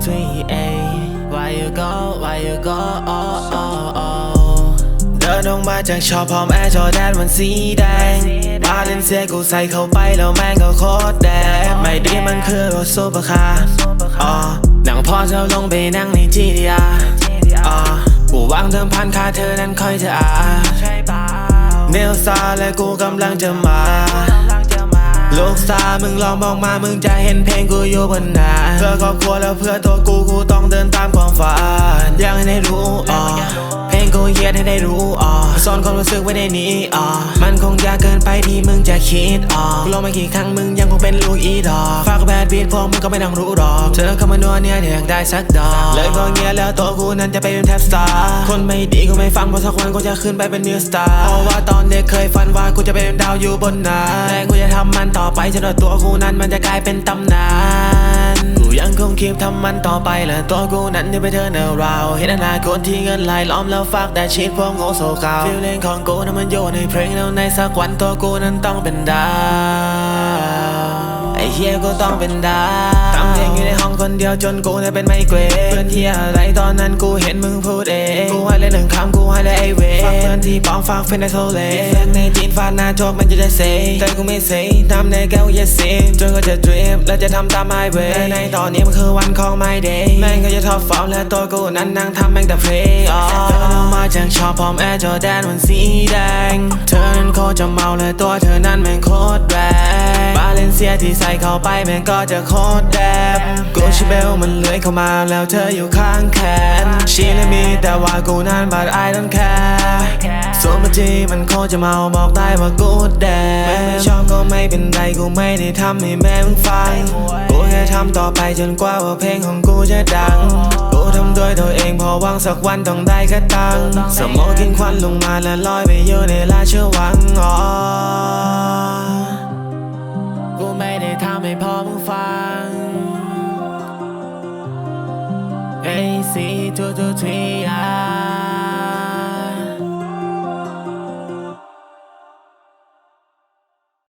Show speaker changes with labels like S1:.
S1: between, A. Why you go, why you go, oh, oh, oh. เดินลงมาจากชอปพร้อมแอร์จอแดนวันสีแดงบาเลนเซียกูใส่เข้าไปแล้วแม่งก็โคตรแดงไม่ดีมันคือรถซูเปอร์คาร์อ๋อหนังพ่อจะลงไปนั่งใน GDR อ๋อกูวางเดิมพันคาเธอนั้นค่อยจะอาเนลซาและกูกำลังจะมา ลูกสาวมึงลองมองมามึงจะเห็นเพลงกูอยู่บนหน้าเพื่อครอบครัวแล้วเพื่อตัวกู ให้ได้รู้อ่อซ่อนความรู้สึกไว้ในนี้อ่อมันคงยากเกินไปที่มึงจะคิดอ่อกลองมากี่ครั้งมึงยังคงเป็นลูกอีดอกฝากแบดบีทพวกมึงก็ไม่ต้องรู้หรอกเธอเข้ามานัวเนี่ยอยากได้สักดอกเลยก็เงี้ยแล้วตัวกูนั้นจะไปเป็นแทบสตาร์คนไม่ดีกูไม่ฟังเพราะสักวันกูจะขึ้นไปเป็นนิวสตาร์เพราะว่าตอนเด็กเคยฝันว่ากูจะเป็นดาวอยู่บนน้ำแต่กูจะทำมันต่อไปจนตัวกูนั้นมันจะกลายเป็นตำนานกูยังคงคีบทำมันต่อไปและตัวกูนั้นจะไปเธอเนราวเห็นอนาคตที่เงินไหลล้อมแล้วฝากแต่ชีวิตพวกโง่โซกาวฟีลลิ่งของกูนั้นมันอยู่ในเพลงแล้วในสักวันตัวกูนั้นต้องเป็นดาวไอ้เฮียกูต้องเป็นดาวทำเพลงอยู่ในห้องคนเดียวจนกูเนี่ยเป็นไมเกรนเพื่อนเฮียอะไรตอนนั้นกูเห็นมึงพูดเองกูให้เลยหนึ่งคำกูให้เลยไอเวฝากเพื่อนที่ป้องฝากเฟนในโซเลเลือกในจีนฟาดหน้าโจกมันจะได้เซแต่กูไม่เซทำในแก้วอย่าเซจนก็จะดริฟและจะทำตามไมเวแต่ในตอนนี้มันคือวันของ my day แม่งก็จะท็อปฟอร์มและตัวกูนั้นนั่งทำแม่งแต่เพลง อ๋อเธอลงมาจากชอบพร้อมแอร์จอแดนวันสีแดง เธอนั้นโคจะเมาเลยตัวเธอนั้นแม่งโคตรแรงบาเลนเซียที่ใส่เข้าไปแม่งก็จะโคตรแดบกูชิเบลมันเลื้อยเข้ามาแล้วเธออยู่ข้างแขนชีเลยมีแต่ว่ากูนั้น but I don't care ส่วนมาจีมันโคจะเมาบอกได้ว่ากูแดง ไม่เป็นไรกูไม่ได้ทำให้แม่มึงฟัง กูแค่ทำต่อไปจนกว่าว่าเพลงของกูจะดัง กูทำด้วยตัวเองพอหวังสักวันต้องได้กระตัง สมองกินควันลงมาแล้วลอยไปอยู่ในราชวังอ๋อกูไม่ได้ทำให้พ่อมึงฟัง A C two two three